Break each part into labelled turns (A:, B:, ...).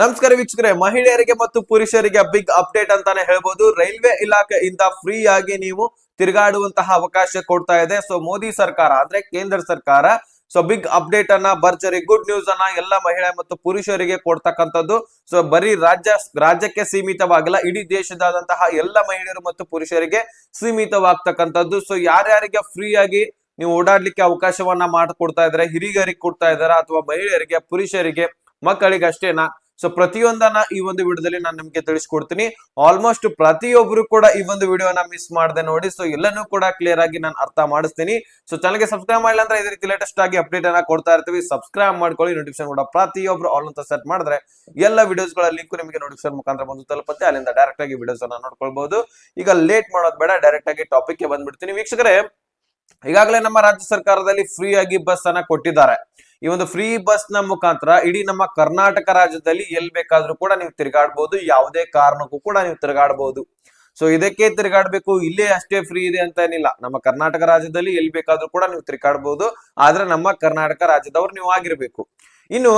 A: ನಮಸ್ಕಾರ ವೀಕ್ಷಕರೇ, ಮಹಿಳೆಯರಿಗೆ ಮತ್ತು ಪುರುಷರಿಗೆ ಬಿಗ್ ಅಪ್ಡೇಟ್ ಅಂತಾನೆ ಹೇಳ್ಬೋದು. ರೈಲ್ವೆ ಇಲಾಖೆಯಿಂದ ಫ್ರೀ ಆಗಿ ನೀವು ತಿರುಗಾಡುವಂತಹ ಅವಕಾಶ ಕೊಡ್ತಾ ಇದೆ. ಸೊ ಮೋದಿ ಸರ್ಕಾರ ಅಂದ್ರೆ ಕೇಂದ್ರ ಸರ್ಕಾರ ಸೊ ಬಿಗ್ ಅಪ್ಡೇಟ್ ಅನ್ನ ಭರ್ಜರಿ, ಗುಡ್ ನ್ಯೂಸ್ ಅನ್ನ ಎಲ್ಲ ಮಹಿಳೆ ಮತ್ತು ಪುರುಷರಿಗೆ ಕೊಡ್ತಕ್ಕಂಥದ್ದು. ಸೊ ಬರೀ ರಾಜ್ಯ, ರಾಜ್ಯಕ್ಕೆ ಸೀಮಿತವಾಗಿಲ್ಲ, ಇಡೀ ದೇಶದಾದಂತಹ ಎಲ್ಲ ಮಹಿಳೆಯರು ಮತ್ತು ಪುರುಷರಿಗೆ ಸೀಮಿತವಾಗ್ತಕ್ಕಂಥದ್ದು. ಸೊ ಯಾರ್ಯಾರಿಗೆ ಫ್ರೀ ಆಗಿ ನೀವು ಓಡಾಡ್ಲಿಕ್ಕೆ ಅವಕಾಶವನ್ನ ಮಾಡಿಕೊಡ್ತಾ ಇದ್ರೆ ಹಿರಿಯರಿಗೆ ಕೊಡ್ತಾ ಇದಾರ ಅಥವಾ ಮಹಿಳೆಯರಿಗೆ, ಪುರುಷರಿಗೆ ಮಕ್ಕಳಿಗೆ ಅಷ್ಟೇನಾ ಸೊ ಪ್ರತಿಯೊಂದನ್ನ ಈ ಒಂದು ವಿಡಿಯೋದಲ್ಲಿ ನಾನು ನಿಮ್ಗೆ ತಿಳಿಸ್ಕೊಡ್ತೀನಿ. ಆಲ್ಮೋಸ್ಟ್ ಪ್ರತಿಯೊಬ್ರು ಕೂಡ ಈ ಒಂದು ವಿಡಿಯೋನ ಮಿಸ್ ಮಾಡದೆ ನೋಡಿ ಸೊ ಎಲ್ಲನೂ ಕೂಡ ಕ್ಲಿಯರ್ ಆಗಿ ನಾನು ಅರ್ಥ ಮಾಡಿಸ್ತೀನಿ. ಸೊ ಚಾನಲ್ಗೆ ಸಬ್ಸ್ಕ್ರೈಬ್ ಮಾಡಿಲ್ಲ ಅಂದ್ರೆ ಇದೇ ರೀತಿ ಲೇಟೆಸ್ಟ್ ಆಗಿ ಅಪ್ಡೇಟ್ ಅನ್ನ ಕೊಡ್ತಾ ಇರ್ತೀವಿ. ಸಬ್ಸ್ಕ್ರೈಬ್ ಮಾಡ್ಕೊಳ್ಳಿ ನೋಟಿಫಿಕೇಶನ್ ಕೂಡ ಪ್ರತಿಯೊಬ್ರು ಆಲ್ ಅಂತ ಸೆಟ್ ಮಾಡಿದ್ರೆ ಎಲ್ಲ ವಿಡಿಯೋಸ್ಗಳ ಲಿಂಕ್ ನಿಮಗೆ ನೋಟಿಫಿಕೇಶನ್ ಮುಖಾಂತರ ಬಂದು ತಲುಪುತ್ತೆ. ಅಲ್ಲಿಂದ ಡೈರೆಕ್ಟ್ ಆಗಿ ವಿಡಿಯೋಸ್ ಅನ್ನ ನೋಡ್ಕೊಳ್ಬಹುದು ಈಗ ಲೇಟ್ ಮಾಡೋದ್ ಬೇಡ ಡೈರೆಕ್ಟ್ ಆಗಿ ಟಾಪಿಕ್ಗೆ ಬಂದ್ಬಿಡ್ತೀನಿ. ವೀಕ್ಷಕರೇ, ಈಗಾಗಲೇ ನಮ್ಮ ರಾಜ್ಯ ಸರ್ಕಾರದಲ್ಲಿ ಫ್ರೀ ಆಗಿ ಬಸ್ ಅನ್ನ ಕೊಟ್ಟಿದ್ದಾರೆ. ಈ ಒಂದು ಫ್ರೀ ಬಸ್ನ ಮುಖಾಂತರ ಇಡೀ ನಮ್ಮ ಕರ್ನಾಟಕ ರಾಜ್ಯದಲ್ಲಿ ಎಲ್ ಬೇಕಾದ್ರೂ ಕೂಡ ನೀವು ತಿರುಗಾಡ್ಬೋದು. ಯಾವುದೇ ಕಾರಣಕ್ಕೂ ಕೂಡ ನೀವು ತಿರುಗಾಡಬಹುದು ಸೊ ಇದಕ್ಕೆ ತಿರುಗಾಡ್ಬೇಕು, ಇಲ್ಲೇ ಅಷ್ಟೇ ಫ್ರೀ ಇದೆ ಅಂತ ಏನಿಲ್ಲ. ನಮ್ಮ ಕರ್ನಾಟಕ ರಾಜ್ಯದಲ್ಲಿ ಎಲ್ಲಿ ಬೇಕಾದ್ರೂ ಕೂಡ ನೀವು ತಿರುಗಾಡ್ಬೋದು. ಆದ್ರೆ ನಮ್ಮ ಕರ್ನಾಟಕ ರಾಜ್ಯದವ್ರು ನೀವು ಆಗಿರ್ಬೇಕು. ಇನ್ನು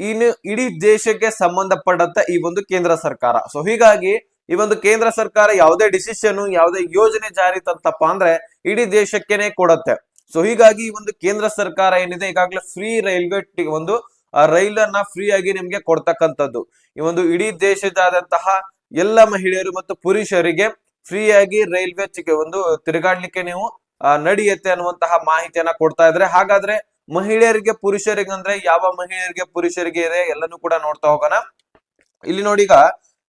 A: ಇನ್ನು ಇಡೀ ದೇಶಕ್ಕೆ ಸಂಬಂಧಪಟ್ಟಂತ ಈ ಒಂದು ಕೇಂದ್ರ ಸರ್ಕಾರ. ಸೊ ಹೀಗಾಗಿ ಈ ಒಂದು ಕೇಂದ್ರ ಸರ್ಕಾರ ಯಾವುದೇ ಡಿಸಿಷನ್ ಯಾವುದೇ ಯೋಜನೆ ಜಾರಿ ತಂತಪ್ಪ ಅಂದ್ರೆ ಇಡೀ ದೇಶಕ್ಕೆನೆ ಕೊಡತ್ತೆ. ಸೊ ಹೀಗಾಗಿ ಈ ಒಂದು ಕೇಂದ್ರ ಸರ್ಕಾರ ಏನಿದೆ, ಈಗಾಗಲೇ ಫ್ರೀ ರೈಲ್ವೆ ಒಂದು ರೈಲನ್ನ ಫ್ರೀ ಆಗಿ ನಿಮ್ಗೆ ಕೊಡ್ತಕ್ಕಂಥದ್ದು. ಈ ಒಂದು ಇಡೀ ದೇಶದಾದಂತಹ ಎಲ್ಲ ಮಹಿಳೆಯರು ಮತ್ತು ಪುರುಷರಿಗೆ ಫ್ರೀ ಆಗಿ ರೈಲ್ವೆ ಒಂದು ತಿರುಗಾಡ್ಲಿಕ್ಕೆ ನೀವು ನಡೆಯುತ್ತೆ ಅನ್ನುವಂತಹ ಮಾಹಿತಿಯನ್ನ ಕೊಡ್ತಾ ಇದ್ರೆ, ಹಾಗಾದ್ರೆ ಮಹಿಳೆಯರಿಗೆ, ಪುರುಷರಿಗೆ ಅಂದ್ರೆ ಯಾವ ಮಹಿಳೆಯರಿಗೆ, ಪುರುಷರಿಗೆ ಇದೆ, ಎಲ್ಲಾನು ಕೂಡ ನೋಡ್ತಾ ಹೋಗೋಣ. ಇಲ್ಲಿ ನೋಡಿ ಈಗ,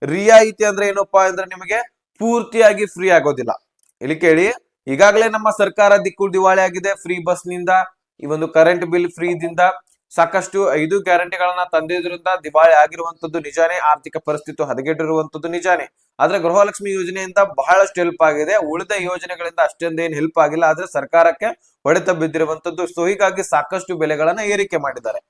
A: ರಿಯಾಯಿತಿ ಅಂದ್ರೆ ಏನಪ್ಪಾ ಅಂದ್ರೆ ನಿಮಗೆ ಪೂರ್ತಿಯಾಗಿ ಫ್ರೀ ಆಗೋದಿಲ್ಲ. ಇಲ್ಲಿ ಕೇಳಿ. ಈಗಾಗಲೇ ನಮ್ಮ ಸರ್ಕಾರ ದಿಕ್ಕು ದಿವಾಳಿ ಆಗಿದೆ. ಫ್ರೀ ಬಸ್ನಿಂದ, ಈ ಒಂದು ಕರೆಂಟ್ ಬಿಲ್ ಫ್ರೀ ದಿಂದ ಸಾಕಷ್ಟು ಐದು ಗ್ಯಾರಂಟಿಗಳನ್ನ ತಂದಿದ್ರಿಂದ ದಿವಾಳಿ ಆಗಿರುವಂತದ್ದು ನಿಜಾನೇ. ಆರ್ಥಿಕ ಪರಿಸ್ಥಿತಿ ಹದಗೆಟ್ಟಿರುವಂತದ್ದು ನಿಜಾನೇ. ಆದ್ರೆ ಗೃಹಲಕ್ಷ್ಮಿ ಯೋಜನೆಯಿಂದ ಬಹಳಷ್ಟು ಹೆಲ್ಪ್ ಆಗಿದೆ. ಉಳಿದ ಯೋಜನೆಗಳಿಂದ ಅಷ್ಟೊಂದೇನು ಹೆಲ್ಪ್ ಆಗಿಲ್ಲ. ಆದ್ರೆ ಸರ್ಕಾರಕ್ಕೆ ಹೊಡೆತ ಬಿದ್ದಿರುವಂತದ್ದು ಸೊ ಹೀಗಾಗಿ ಸಾಕಷ್ಟು ಬೆಲೆಗಳನ್ನ ಏರಿಕೆ ಮಾಡಿದ್ದಾರೆ.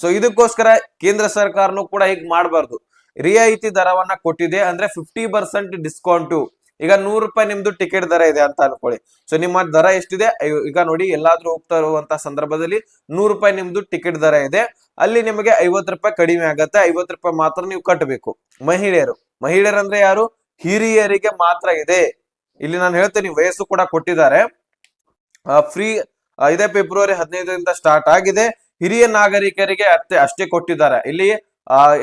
A: ಸೊ ಇದಕ್ಕೋಸ್ಕರ ಕೇಂದ್ರ ಸರ್ಕಾರನು ಕೂಡ ಹೀಗೆ ಮಾಡಬಾರ್ದು. ರಿಯಾಯಿತಿ ದರವನ್ನ ಕೊಟ್ಟಿದೆ. ಅಂದ್ರೆ ಫಿಫ್ಟಿ ಪರ್ಸೆಂಟ್ ಡಿಸ್ಕೌಂಟು ಈಗ ನೂರು ರೂಪಾಯಿ ನಿಮ್ದು ಟಿಕೆಟ್ ದರ ಇದೆ ಅಂತ ಅನ್ಕೊಳ್ಳಿ. ಸೊ ನಿಮ್ಮ ದರ ಎಷ್ಟಿದೆ? ಈಗ ನೋಡಿ, ಎಲ್ಲಾದ್ರೂ ಹೋಗ್ತಾ ಇರುವಂತ ಸಂದರ್ಭದಲ್ಲಿ ನೂರು ರೂಪಾಯಿ ನಿಮ್ದು ಟಿಕೆಟ್ ದರ ಇದೆ. ಅಲ್ಲಿ ನಿಮಗೆ ಐವತ್ತು ರೂಪಾಯಿ ಕಡಿಮೆ ಆಗತ್ತೆ. ಐವತ್ತು ರೂಪಾಯಿ ಮಾತ್ರ ನೀವು ಕಟ್ಟಬೇಕು ಮಹಿಳೆಯರು. ಮಹಿಳೆಯರಂದ್ರೆ ಯಾರು? ಹಿರಿಯರಿಗೆ ಮಾತ್ರ ಇದೆ. ಇಲ್ಲಿ ನಾನು ಹೇಳ್ತೇನೆ ವಯಸ್ಸು ಕೂಡ ಕೊಟ್ಟಿದ್ದಾರೆ. ಫ್ರೀ ಇದೇ ಫೆಬ್ರವರಿ ಹದಿನೈದರಿಂದ ಸ್ಟಾರ್ಟ್ ಆಗಿದೆ. ಹಿರಿಯ ನಾಗರಿಕರಿಗೆ ಅಷ್ಟೇ ಅಷ್ಟೇ ಕೊಟ್ಟಿದ್ದಾರೆ. ಇಲ್ಲಿ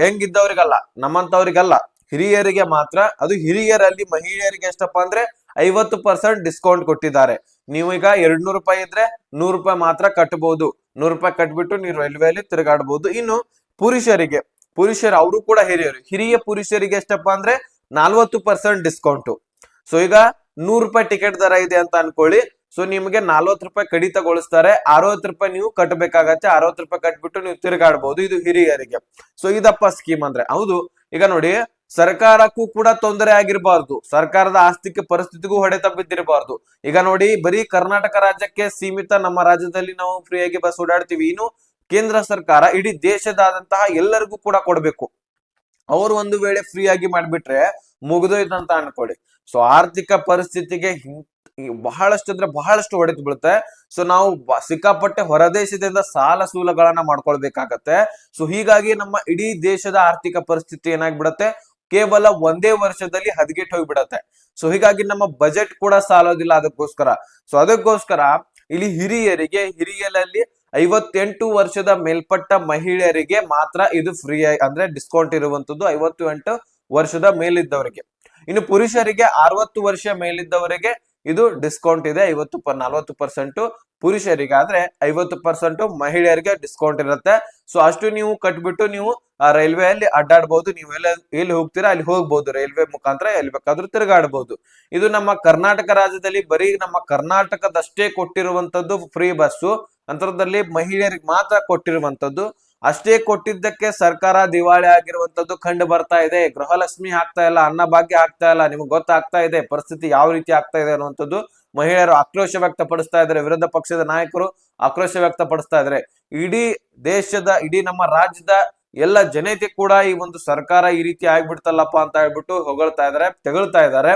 A: ಹೆಂಗಿದ್ದವ್ರಿಗಲ್ಲ, ನಮ್ಮಂತವ್ರಿಗಲ್ಲ. ಹಿರಿಯರಿಗೆ ಮಾತ್ರ, ಅದು ಹಿರಿಯರಲ್ಲಿ ಮಹಿಳೆಯರಿಗೆ ಎಷ್ಟಪ್ಪ ಅಂದ್ರೆ ಐವತ್ತು ಪರ್ಸೆಂಟ್ ಡಿಸ್ಕೌಂಟ್ ಕೊಟ್ಟಿದ್ದಾರೆ. ನೀವು ಈಗ ಎರಡ್ ನೂರು ರೂಪಾಯಿ ಇದ್ರೆ ನೂರು ರೂಪಾಯಿ ಮಾತ್ರ ಕಟ್ಟಬಹುದು ನೂರು ರೂಪಾಯಿ ಕಟ್ಬಿಟ್ಟು ನೀವು ರೈಲ್ವೆಯಲ್ಲಿ ತಿರುಗಾಡಬಹುದು ಇನ್ನು ಪುರುಷರಿಗೆ, ಪುರುಷರು, ಅವರು ಕೂಡ ಹಿರಿಯರು. ಹಿರಿಯ ಪುರುಷರಿಗೆ ಎಷ್ಟಪ್ಪ ಅಂದ್ರೆ ನಾಲ್ವತ್ತು ಪರ್ಸೆಂಟ್ ಡಿಸ್ಕೌಂಟ್ ಸೊ ಈಗ ನೂರು ರೂಪಾಯಿ ಟಿಕೆಟ್ ದರ ಇದೆ ಅಂತ ಅನ್ಕೊಳ್ಳಿ. ಸೊ ನಿಮಗೆ ನಲ್ವತ್ತು ರೂಪಾಯಿ ಕಡಿತಗೊಳಿಸ್ತಾರೆ. ಅರವತ್ತು ರೂಪಾಯಿ ನೀವು ಕಟ್ಟಬೇಕಾಗತ್ತೆ ಅರವತ್ತು ರೂಪಾಯಿ ಕಟ್ಬಿಟ್ಟು ನೀವು ತಿರುಗಾಡಬಹುದು ಇದು ಹಿರಿಯರಿಗೆ. ಸೊ ಇದಪ್ಪ ಸ್ಕೀಮ್ ಅಂದ್ರೆ. ಹೌದು. ಈಗ ನೋಡಿ ಸರ್ಕಾರಕ್ಕೂ ಕೂಡ ತೊಂದರೆ ಆಗಿರಬಾರ್ದು. ಸರ್ಕಾರದ ಆರ್ಥಿಕ ಪರಿಸ್ಥಿತಿಗೂ ಹೊಡೆತ ಬಿದ್ದಿರಬಾರ್ದು ಈಗ ನೋಡಿ, ಬರೀ ಕರ್ನಾಟಕ ರಾಜ್ಯಕ್ಕೆ ಸೀಮಿತ ನಮ್ಮ ರಾಜ್ಯದಲ್ಲಿ ನಾವು ಫ್ರೀಯಾಗಿ ಬಸ್ ಓಡಾಡ್ತೀವಿ. ಇನ್ನು ಕೇಂದ್ರ ಸರ್ಕಾರ ಇಡೀ ದೇಶದಾದಂತಹ ಎಲ್ಲರಿಗೂ ಕೂಡ ಕೊಡಬೇಕು. ಅವರು ಒಂದು ವೇಳೆ ಫ್ರೀಯಾಗಿ ಮಾಡಿಬಿಟ್ರೆ ಮಾಡ್ಬಿಟ್ರೆ ಮುಗಿದೋಯ್ತು ಅಂತ ಅನ್ಕೊಳ್ಳಿ. ಸೊ ಆರ್ಥಿಕ ಪರಿಸ್ಥಿತಿಗೆ ಬಹಳಷ್ಟು ಅಂದ್ರೆ ಬಹಳಷ್ಟು ಹೊಡೆದು ಬಿಡುತ್ತೆ ಸೊ ನಾವು ಸಿಕ್ಕಾಪಟ್ಟೆ ಹೊರದೇಶದಿಂದ ಸಾಲ ಸೂಲಗಳನ್ನ ಮಾಡ್ಕೊಳ್ಬೇಕಾಗತ್ತೆ. ಸೊ ಹೀಗಾಗಿ ನಮ್ಮ ಇಡೀ ದೇಶದ ಆರ್ಥಿಕ ಪರಿಸ್ಥಿತಿ ಏನಾಗ್ಬಿಡತ್ತೆ? ಕೇವಲ ಒಂದೇ ವರ್ಷದಲ್ಲಿ ಹದಗೆಟ್ ಹೋಗ್ಬಿಡತ್ತೆ. ಸೊ ಹೀಗಾಗಿ ನಮ್ಮ ಬಜೆಟ್ ಕೂಡ ಸಾಲೋದಿಲ್ಲ ಅದಕ್ಕೋಸ್ಕರ. ಸೊ ಅದಕ್ಕೋಸ್ಕರ ಇಲ್ಲಿ ಹಿರಿಯರಿಗೆ, ಹಿರಿಯರಲ್ಲಿ ಐವತ್ತೆಂಟು ವರ್ಷದ ಮೇಲ್ಪಟ್ಟ ಮಹಿಳೆಯರಿಗೆ ಮಾತ್ರ ಇದು ಫ್ರೀ ಅಂದ್ರೆ ಡಿಸ್ಕೌಂಟ್ ಇರುವಂತದ್ದು ಐವತ್ತು ಎಂಟು ವರ್ಷದ ಮೇಲಿದ್ದವರಿಗೆ. ಇನ್ನು ಪುರುಷರಿಗೆ ಅರವತ್ತು ವರ್ಷ ಮೇಲಿದ್ದವರಿಗೆ ಇದು ಡಿಸ್ಕೌಂಟ್ ಇದೆ, ಐವತ್ತು ಪ, ನಲವತ್ತು ಪರ್ಸೆಂಟ್ ಪುರುಷರಿಗೆ ಆದ್ರೆ ಐವತ್ತು ಪರ್ಸೆಂಟ್ ಮಹಿಳೆಯರಿಗೆ ಡಿಸ್ಕೌಂಟ್ ಇರುತ್ತೆ. ಸೊ ಅಷ್ಟು ನೀವು ಕಟ್ಬಿಟ್ಟು ನೀವು, ಆ ರೈಲ್ವೆಯಲ್ಲಿ ಅಡ್ಡಾಡ್ಬಹುದು ನೀವು ಎಲ್ಲ ಎಲ್ಲಿ ಹೋಗ್ತೀರಾ, ಅಲ್ಲಿ ಹೋಗ್ಬಹುದು ರೈಲ್ವೆ ಮುಖಾಂತರ ಎಲ್ಲಿ ಬೇಕಾದ್ರೂ ತಿರುಗಾಡಬಹುದು ಇದು ನಮ್ಮ ಕರ್ನಾಟಕ ರಾಜ್ಯದಲ್ಲಿ ಬರೀ ನಮ್ಮ ಕರ್ನಾಟಕದಷ್ಟೇ ಕೊಟ್ಟಿರುವಂತದ್ದು ಫ್ರೀ ಬಸ್ಸು ಅಂತರದಲ್ಲಿ ಮಹಿಳೆಯರಿಗೆ ಮಾತ್ರ ಕೊಟ್ಟಿರುವಂತದ್ದು ಅಷ್ಟೇ ಕೊಟ್ಟಿದ್ದಕ್ಕೆ ಸರ್ಕಾರ ದಿವಾಳಿ ಆಗಿರುವಂತದ್ದು ಕಂಡು ಬರ್ತಾ ಇದೆ. ಗೃಹಲಕ್ಷ್ಮಿ ಆಗ್ತಾ ಇಲ್ಲ ಅನ್ನಭಾಗ್ಯ ಆಗ್ತಾ ಇಲ್ಲ, ನಿಮ್ಗೆ ಗೊತ್ತಾಗ್ತಾ ಇದೆ, ಪರಿಸ್ಥಿತಿ ಯಾವ ರೀತಿ ಆಗ್ತಾ ಇದೆ ಅನ್ನುವಂಥದ್ದು ಮಹಿಳೆಯರು ಆಕ್ರೋಶ ವ್ಯಕ್ತಪಡಿಸ್ತಾ ಇದ್ದಾರೆ. ವಿರೋಧ ಪಕ್ಷದ ನಾಯಕರು ಆಕ್ರೋಶ ವ್ಯಕ್ತಪಡಿಸ್ತಾ ಇದ್ದಾರೆ. ಇಡೀ ದೇಶದ, ಇಡೀ ನಮ್ಮ ರಾಜ್ಯದ ಎಲ್ಲ ಜನತೆ ಕೂಡ ಈ ಒಂದು ಸರ್ಕಾರ ಈ ರೀತಿ ಆಗ್ಬಿಡ್ತಲ್ಲಪ್ಪ ಅಂತ ಹೇಳ್ಬಿಟ್ಟು ಹೊಗಳ್ತಾ ಇದಾರೆ ತೆಗಳ್ತಾ ಇದ್ದಾರೆ.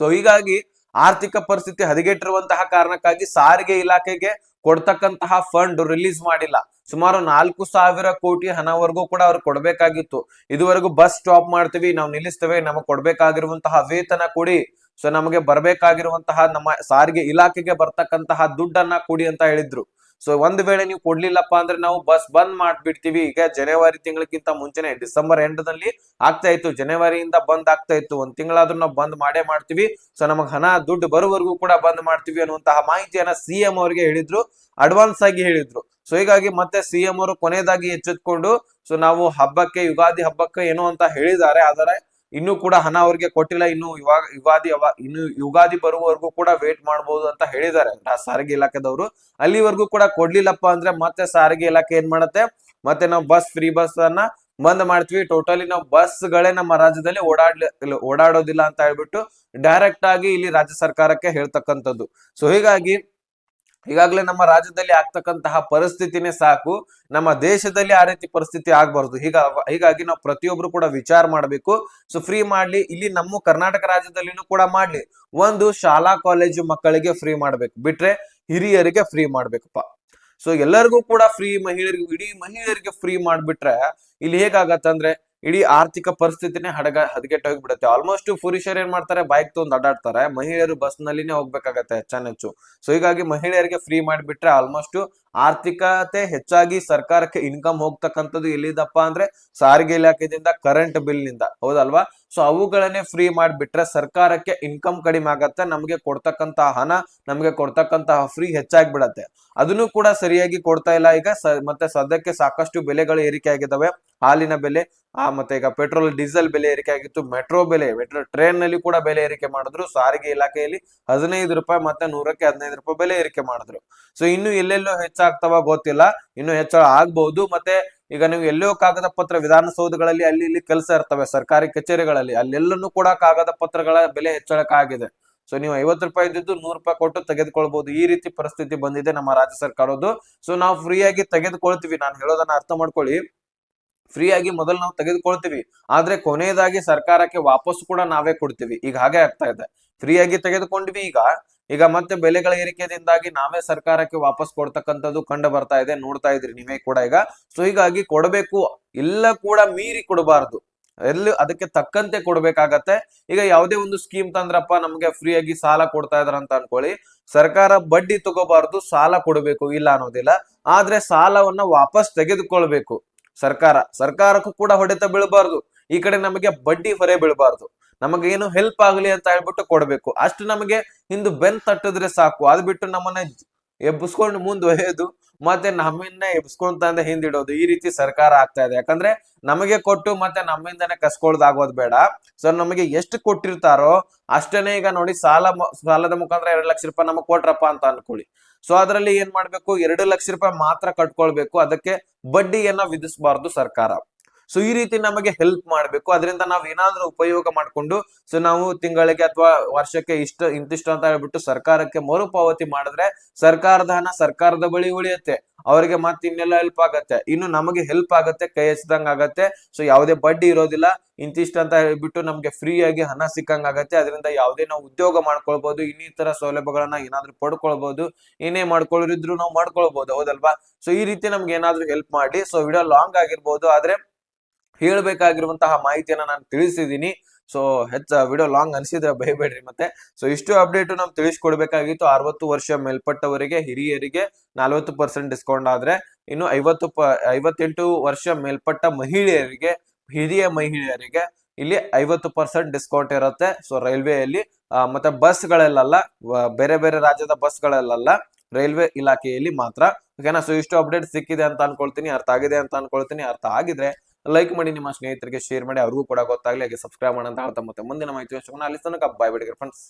A: ಸೊ ಹೀಗಾಗಿ ಆರ್ಥಿಕ ಪರಿಸ್ಥಿತಿ ಹದಗೆಟ್ಟಿರುವಂತಹ ಕಾರಣಕ್ಕಾಗಿ ಸಾರಿಗೆ ಇಲಾಖೆಗೆ ಕೊಡ್ತಕ್ಕಂತಹ ಫಂಡ್ ರಿಲೀಸ್ ಮಾಡಿಲ್ಲ. ಸುಮಾರು ನಾಲ್ಕು ಸಾವಿರ ಕೋಟಿ ಹಣವರೆಗೂ ಕೂಡ ಅವ್ರು ಕೊಡಬೇಕಾಗಿತ್ತು. ಇದುವರೆಗೂ ಬಸ್ ಸ್ಟಾಪ್ ಮಾಡ್ತೀವಿ, ನಾವು ನಿಲ್ಲಿಸ್ತೇವೆ, ನಮಗೆ ಕೊಡ್ಬೇಕಾಗಿರುವಂತಹ ವೇತನ ಕೊಡಿ. ಸೊ ನಮಗೆ ಬರಬೇಕಾಗಿರುವಂತಹ ನಮ್ಮ ಸಾರಿಗೆ ಇಲಾಖೆಗೆ ಬರ್ತಕ್ಕಂತಹ ದುಡ್ಡನ್ನ ಕೊಡಿ ಅಂತ ಹೇಳಿದ್ರು. ಸೊ ಒಂದ್ ವೇಳೆ ನೀವು ಕೊಡ್ಲಿಲ್ಲಪ್ಪ ಅಂದ್ರೆ ನಾವು ಬಸ್ ಬಂದ್ ಮಾಡ್ಬಿಡ್ತೀವಿ. ಈಗ ಜನವರಿ ತಿಂಗಳಿಗಿಂತ ಮುಂಚೆನೆ ಡಿಸೆಂಬರ್ ಎಂಡ್ನಲ್ಲಿ ಆಗ್ತಾ ಇತ್ತು. ಜನವರಿಯಿಂದ ಬಂದ್ ಆಗ್ತಾ ಇತ್ತು. ಒಂದ್ ತಿಂಗಳಾದ್ರೂ ನಾವು ಬಂದ್ ಮಾಡೇ ಮಾಡ್ತೀವಿ. ಸೊ ನಮಗ್ ಹಣ, ದುಡ್ಡು ಬರುವವರೆಗೂ ಕೂಡ ಬಂದ್ ಮಾಡ್ತೀವಿ ಅನ್ನುವಂತಹ ಮಾಹಿತಿಯನ್ನ ಸಿಎಂ ಅವರಿಗೆ ಹೇಳಿದ್ರು. ಅಡ್ವಾನ್ಸ್ ಆಗಿ ಹೇಳಿದ್ರು. ಸೊ ಹೀಗಾಗಿ ಮತ್ತೆ ಸಿಎಂ ಅವರು ಕೊನೆಯದಾಗಿ ಎಚ್ಚೆತ್ಕೊಂಡು ಸೊ ನಾವು ಹಬ್ಬಕ್ಕೆ, ಯುಗಾದಿ ಹಬ್ಬಕ್ಕೆ ಏನೋ ಅಂತ ಹೇಳಿದ್ದಾರೆ. ಆದರೆ ಇನ್ನೂ ಕೂಡ ಹಣ ಅವ್ರಿಗೆ ಕೊಟ್ಟಿಲ್ಲ, ಇನ್ನು ಇವಾಗ ಯುಗಾದಿ ಇನ್ನು ಯುಗಾದಿ ಬರುವವರೆಗೂ ಕೂಡ ವೇಟ್ ಮಾಡಬಹುದು ಅಂತ ಹೇಳಿದ್ದಾರೆ ಸಾರಿಗೆ ಇಲಾಖೆದವರು. ಅಲ್ಲಿವರೆಗೂ ಕೂಡ ಕೊಡ್ಲಿಲ್ಲಪ್ಪ ಅಂದ್ರೆ ಮತ್ತೆ ಸಾರಿಗೆ ಇಲಾಖೆ ಏನ್ ಮಾಡುತ್ತೆ? ಮತ್ತೆ ನಾವು ಬಸ್ ಫ್ರೀ ಬಸ್ ಅನ್ನ ಬಂದ್ ಮಾಡ್ತೀವಿ. ಟೋಟಲಿ ನಾವು ಬಸ್ಗಳೇ ನಮ್ಮ ರಾಜ್ಯದಲ್ಲಿ ಓಡಾಡ್ಲಿ ಓಡಾಡೋದಿಲ್ಲ ಅಂತ ಹೇಳ್ಬಿಟ್ಟು ಡೈರೆಕ್ಟ್ ಆಗಿ ಇಲ್ಲಿ ರಾಜ್ಯ ಸರ್ಕಾರಕ್ಕೆ ಹೇಳ್ತಕ್ಕಂಥದ್ದು. ಸೊ ಹೀಗಾಗಿ ಈಗಾಗಲೇ ನಮ್ಮ ರಾಜ್ಯದಲ್ಲಿ ಆಗ್ತಕ್ಕಂತಹ ಪರಿಸ್ಥಿತಿನೇ ಸಾಕು. ನಮ್ಮ ದೇಶದಲ್ಲಿ ಆ ರೀತಿ ಪರಿಸ್ಥಿತಿ ಆಗ್ಬಾರ್ದು. ಹೀಗ, ಹೀಗಾಗಿ ನಾವು ಪ್ರತಿಯೊಬ್ರು ಕೂಡ ವಿಚಾರ ಮಾಡಬೇಕು. ಸೊ ಫ್ರೀ ಮಾಡ್ಲಿ. ಇಲ್ಲಿ ನಮ್ಮ ಕರ್ನಾಟಕ ರಾಜ್ಯದಲ್ಲಿನೂ ಕೂಡ ಮಾಡ್ಲಿ. ಒಂದು, ಶಾಲಾ ಕಾಲೇಜು ಮಕ್ಕಳಿಗೆ ಫ್ರೀ ಮಾಡ್ಬೇಕು. ಬಿಟ್ರೆ ಹಿರಿಯರಿಗೆ ಫ್ರೀ ಮಾಡ್ಬೇಕಪ್ಪ. ಸೊ ಎಲ್ಲರಿಗೂ ಕೂಡ ಫ್ರೀ ಮಹಿಳೆಯರಿಗೆ, ಇಡೀ ಮಹಿಳೆಯರಿಗೆ ಫ್ರೀ ಮಾಡ್ಬಿಟ್ರೆ, ಇಲ್ಲಿ ಹೇಗಾಗತ್ತಂದ್ರೆ ಇಡೀ ಆರ್ಥಿಕ ಪರಿಸ್ಥಿತಿನೇ ಹಡಗ ಹದಗೆಟ್ಟೋಗಿ ಹೋಗ್ಬಿಡುತ್ತೆ ಆಲ್ಮೋಸ್ಟ್ ಪುರುಷರು ಏನ್ ಮಾಡ್ತಾರೆ? ಬೈಕ್ ತಗೊಂಡ್ ಅಡ್ಡಾಡ್ತಾರೆ. ಮಹಿಳೆಯರು ಬಸ್ ನಲ್ಲಿನೇ ಹೋಗ್ಬೇಕಾಗತ್ತೆ ಹೆಚ್ಚಾನೆಚ್ಚು ಸೊ ಹೀಗಾಗಿ ಮಹಿಳೆಯರಿಗೆ ಫ್ರೀ ಮಾಡಿಬಿಟ್ರೆ ಆಲ್ಮೋಸ್ಟ್ ಆರ್ಥಿಕತೆ ಹೆಚ್ಚಾಗಿ ಸರ್ಕಾರಕ್ಕೆ ಇನ್ಕಮ್ ಹೋಗ್ತಕ್ಕಂಥದ್ದು ಎಲ್ಲಿದಪ್ಪ ಅಂದ್ರೆ ಸಾರಿಗೆ ಇಲಾಖೆದಿಂದ ಕರೆಂಟ್ ಬಿಲ್ನಿಂದ. ಹೌದಲ್ವಾ? ಸೊ ಅವುಗಳನ್ನೇ ಫ್ರೀ ಮಾಡಿಬಿಟ್ರೆ ಸರ್ಕಾರಕ್ಕೆ ಇನ್ಕಮ್ ಕಡಿಮೆ ಆಗತ್ತೆ, ನಮಗೆ ಕೊಡ್ತಕ್ಕಂತಹ ಹಣ, ನಮಗೆ ಕೊಡ್ತಕ್ಕಂತಹ ಫ್ರೀ ಹೆಚ್ಚಾಗಿ ಬಿಡತ್ತೆ ಅದನ್ನು ಕೂಡ ಸರಿಯಾಗಿ ಕೊಡ್ತಾ ಇಲ್ಲ. ಈಗ ಮತ್ತೆ ಸದ್ಯಕ್ಕೆ ಸಾಕಷ್ಟು ಬೆಲೆಗಳು ಏರಿಕೆ ಆಗಿದ್ದಾವೆ ಹಾಲಿನ ಬೆಲೆ, ಆ, ಮತ್ತೆ ಈಗ ಪೆಟ್ರೋಲ್, ಡೀಸೆಲ್ ಬೆಲೆ ಏರಿಕೆ ಆಗಿತ್ತು. ಮೆಟ್ರೋ ಬೆಲೆ, ಮೆಟ್ರೋ ಟ್ರೈನ್ನಲ್ಲಿ ಕೂಡ ಬೆಲೆ ಏರಿಕೆ ಮಾಡಿದ್ರು. ಸಾರಿಗೆ ಇಲಾಖೆಯಲ್ಲಿ ಹದಿನೈದು ರೂಪಾಯಿ ಮತ್ತೆ ನೂರಕ್ಕೆ ಹದಿನೈದು ರೂಪಾಯಿ ಬೆಲೆ ಏರಿಕೆ ಮಾಡಿದ್ರು. ಸೊ ಇನ್ನು ಎಲ್ಲೆಲ್ಲೋ ಹೆಚ್ಚಾಗ್ತಾವ ಗೊತ್ತಿಲ್ಲ. ಇನ್ನು ಹೆಚ್ಚಳ ಆಗ್ಬಹುದು ಮತ್ತೆ ಈಗ ನೀವು ಎಲ್ಲೋ ಕಾಗದ ಪತ್ರ ವಿಧಾನಸೌಧಗಳಲ್ಲಿ ಅಲ್ಲಿ ಇಲ್ಲಿ ಕೆಲಸ ಇರ್ತವೆ, ಸರ್ಕಾರಿ ಕಚೇರಿಗಳಲ್ಲಿ, ಅಲ್ಲೆಲ್ಲನೂ ಕೂಡ ಕಾಗದ ಪತ್ರಗಳ ಬೆಲೆ ಹೆಚ್ಚಳಕ್ಕಾಗಿದೆ. ಸೊ ನೀವು ಐವತ್ತು ರೂಪಾಯಿ ಇದ್ದಿದ್ದು ನೂರು ರೂಪಾಯಿ ಕೊಟ್ಟು ತೆಗೆದುಕೊಳ್ಬಹುದು ಈ ರೀತಿ ಪರಿಸ್ಥಿತಿ ಬಂದಿದೆ ನಮ್ಮ ರಾಜ್ಯ ಸರ್ಕಾರದ್ದು. ಸೊ ನಾವು ಫ್ರೀಯಾಗಿ ತೆಗೆದುಕೊಳ್ತೀವಿ. ನಾನು ಹೇಳೋದನ್ನ ಅರ್ಥ ಮಾಡ್ಕೊಳ್ಳಿ. ಫ್ರೀಯಾಗಿ ಮೊದಲು ನಾವು ತೆಗೆದುಕೊಳ್ತೀವಿ. ಆದ್ರೆ ಕೊನೆಯದಾಗಿ ಸರ್ಕಾರಕ್ಕೆ ವಾಪಸ್ ಕೂಡ ನಾವೇ ಕೊಡ್ತೀವಿ. ಈಗ ಹಾಗೆ ಆಗ್ತಾ ಇದೆ. ಫ್ರೀಯಾಗಿ ತೆಗೆದುಕೊಂಡ್ವಿ ಈಗ. ಈಗ ಮತ್ತೆ ಬೆಲೆಗಳ ಏರಿಕೆಯಿಂದಾಗಿ ನಾವೇ ಸರ್ಕಾರಕ್ಕೆ ವಾಪಸ್ ಕೊಡ್ತಕ್ಕಂಥದ್ದು ಕಂಡು ಬರ್ತಾ ಇದೆ, ನೋಡ್ತಾ ಇದ್ರಿ ನೀವೇ ಕೂಡ ಈಗ. ಸೊ ಹೀಗಾಗಿ ಕೊಡಬೇಕು ಎಲ್ಲ ಕೂಡ ಮೀರಿ ಕೊಡಬಾರ್ದು. ಎಲ್ಲಿ ಅದಕ್ಕೆ ತಕ್ಕಂತೆ ಕೊಡ್ಬೇಕಾಗತ್ತೆ. ಈಗ ಯಾವುದೇ ಒಂದು ಸ್ಕೀಮ್ ತಂದ್ರಪ್ಪ ನಮ್ಗೆ ಫ್ರೀಯಾಗಿ ಸಾಲ ಕೊಡ್ತಾ ಇದಾರೆ ಅಂತ ಅನ್ಕೊಳ್ಳಿ. ಸರ್ಕಾರ ಬಡ್ಡಿ ತಗೋಬಾರ್ದು, ಸಾಲ ಕೊಡಬೇಕು, ಇಲ್ಲ ಅನ್ನೋದಿಲ್ಲ. ಆದ್ರೆ ಸಾಲವನ್ನ ವಾಪಸ್ ತೆಗೆದುಕೊಳ್ಬೇಕು ಸರ್ಕಾರ. ಸರ್ಕಾರಕ್ಕೂ ಕೂಡ ಹೊಡೆತ ಬೀಳಬಾರ್ದು. ಈ ಕಡೆ ನಮಗೆ ಬಡ್ಡಿ ಹೊರೆ ಬೀಳಬಾರ್ದು. ನಮಗೆ ಏನು ಹೆಲ್ಪ್ ಆಗಲಿ ಅಂತ ಹೇಳ್ಬಿಟ್ಟು ಕೊಡ್ಬೇಕು. ಅಷ್ಟು ನಮಗೆ ಹಿಂದೆ ಬೆನ್ ತಟ್ಟಿದ್ರೆ ಸಾಕು. ಅದ್ ಬಿಟ್ಟು ನಮ್ಮನ್ನ ಎಬ್ಬಿಸ್ಕೊಂಡು ಮುಂದುವರಿಯೋದು, ಮತ್ತೆ ನಮ್ಮನ್ನ ಎಬ್ಸ್ಕೊಂತ ಹಿಂದಿಡೋದು ಈ ರೀತಿ ಸರ್ಕಾರ ಆಗ್ತಾ ಇದೆ. ಯಾಕಂದ್ರೆ ನಮಗೆ ಕೊಟ್ಟು ಮತ್ತೆ ನಮ್ಮಿಂದನೇ ಕಸ್ಕೊಳ್ದಾಗೋದ್ ಬೇಡ. ಸೊ ನಮಗೆ ಎಷ್ಟು ಕೊಟ್ಟಿರ್ತಾರೋ ಅಷ್ಟನೇ ಈಗ ನೋಡಿ ಸಾಲ ಸಾಲದ ಮುಖಾಂತರ ಎರಡು ಲಕ್ಷ ರೂಪಾಯಿ ನಮಗ್ ಕೊಟ್ರಪ್ಪ ಅಂತ ಅನ್ಕೊಳ್ಳಿ. ಸೊ ಅದರಲ್ಲಿ ಏನ್ ಮಾಡ್ಬೇಕು? ಎರಡು ಲಕ್ಷ ರೂಪಾಯಿ ಮಾತ್ರ ಕಟ್ಕೊಳ್ಬೇಕು. ಅದಕ್ಕೆ ಬಡ್ಡಿಯನ್ನ ವಿಧಿಸಬಾರ್ದು ಸರ್ಕಾರ. ಸೊ ಈ ರೀತಿ ನಮಗೆ ಹೆಲ್ಪ್ ಮಾಡಬೇಕು. ಅದರಿಂದ ನಾವು ಏನಾದ್ರೂ ಉಪಯೋಗ ಮಾಡ್ಕೊಂಡು ಸೊ ನಾವು ತಿಂಗಳಿಗೆ ಅಥವಾ ವರ್ಷಕ್ಕೆ ಇಷ್ಟ, ಇಂತಿಷ್ಟು ಅಂತ ಹೇಳ್ಬಿಟ್ಟು ಸರ್ಕಾರಕ್ಕೆ ಮರುಪಾವತಿ ಮಾಡಿದ್ರೆ ಸರ್ಕಾರದ ಹಣ ಸರ್ಕಾರದ ಬಳಿ ಉಳಿಯುತ್ತೆ. ಅವರಿಗೆ ಮತ್ತೆ ಇನ್ನೆಲ್ಲ ಹೆಲ್ಪ್ ಆಗತ್ತೆ. ಇನ್ನು ನಮಗೆ ಹೆಲ್ಪ್ ಆಗತ್ತೆ, ಕೈ ಹಚ್ಚಿದಂಗ ಆಗತ್ತೆ. ಸೊ ಯಾವುದೇ ಬಡ್ಡಿ ಇರೋದಿಲ್ಲ. ಇಂತಿಷ್ಟು ಅಂತ ಹೇಳ್ಬಿಟ್ಟು ನಮ್ಗೆ ಫ್ರೀ ಆಗಿ ಹಣ ಸಿಕ್ಕಂಗ ಆಗತ್ತೆ ಅದರಿಂದ ಯಾವುದೇ ನಾವು ಉದ್ಯೋಗ ಮಾಡ್ಕೊಳ್ಬಹುದು ಇನ್ನಿತರ ಸೌಲಭ್ಯಗಳನ್ನ ಏನಾದ್ರೂ ಪಡ್ಕೊಳ್ಬಹುದು ಏನೇ ಮಾಡ್ಕೊಳ್ಳೋರಿದ್ರು ನಾವು ಮಾಡ್ಕೊಳ್ಬಹುದು ಹೌದಲ್ವಾ? ಸೊ ಈ ರೀತಿ ನಮ್ಗೆ ಏನಾದ್ರೂ ಹೆಲ್ಪ್ ಮಾಡಿ ಸೊ ವಿಡಿಯೋ ಲಾಂಗ್ ಆಗಿರ್ಬೋದು, ಆದ್ರೆ ಹೇಳ್ಬೇಕಾಗಿರುವಂತಹ ಮಾಹಿತಿಯನ್ನ ನಾನು ತಿಳಿಸಿದ್ದೀನಿ ಸೊ ಹೆಚ್ಚ ವಿಡಿಯೋ ಲಾಂಗ್ ಅನ್ಸಿದ್ರೆ ಭಯಬೇಡ್ರಿ ಮತ್ತೆ. ಸೊ ಇಷ್ಟು ಅಪ್ಡೇಟ್ ನಾವು ತಿಳಿಸ್ಕೊಡ್ಬೇಕಾಗಿತ್ತು. ಅರವತ್ತು ವರ್ಷ ಮೇಲ್ಪಟ್ಟವರಿಗೆ, ಹಿರಿಯರಿಗೆ ನಲವತ್ತು ಪರ್ಸೆಂಟ್ ಡಿಸ್ಕೌಂಟ್ ಆದ್ರೆ, ಇನ್ನು ಐವತ್ತು ಪ, ಐವತ್ತೆಂಟು ವರ್ಷ ಮೇಲ್ಪಟ್ಟ ಮಹಿಳೆಯರಿಗೆ, ಹಿರಿಯ ಮಹಿಳೆಯರಿಗೆ ಇಲ್ಲಿ ಐವತ್ತು ಪರ್ಸೆಂಟ್ ಡಿಸ್ಕೌಂಟ್ ಇರುತ್ತೆ. ಸೊ ರೈಲ್ವೆಯಲ್ಲಿ ಮತ್ತೆ ಬಸ್ಗಳಲ್ಲ ಬೇರೆ ಬೇರೆ ರಾಜ್ಯದ ಬಸ್ಗಳಲ್ಲ ರೈಲ್ವೆ ಇಲಾಖೆಯಲ್ಲಿ ಮಾತ್ರ. ಓಕೆನಾ ಸೊ ಇಷ್ಟು ಅಪ್ಡೇಟ್ ಸಿಕ್ಕಿದೆ ಅಂತ ಅನ್ಕೊಳ್ತೀನಿ. ಅರ್ಥ ಆಗಿದೆ ಅಂತ ಅನ್ಕೊಳ್ತೀನಿ. ಅರ್ಥ ಆಗಿದ್ರೆ ಲೈಕ್ ಮಾಡಿ ನಿಮ್ಮ ಸ್ನೇಹಿತರಿಗೆ ಶೇರ್ ಮಾಡಿ ಅವ್ರಿಗೂ ಕೂಡ ಗೊತ್ತಾಗಲಿ, ಹಾಗೆ ಸಬ್ಸ್ಕ್ರೈಬ್ ಮಾಡಿ ಅಂತ ಹೇಳ್ತಾ ಮತ್ತೆ ಮುಂದಿನ ಮಾಹಿತಿ ಅಲ್ಲಿ ತನಕ ಬಾಯ್ ಬಿಡಿ ಫ್ರೆಂಡ್ಸ್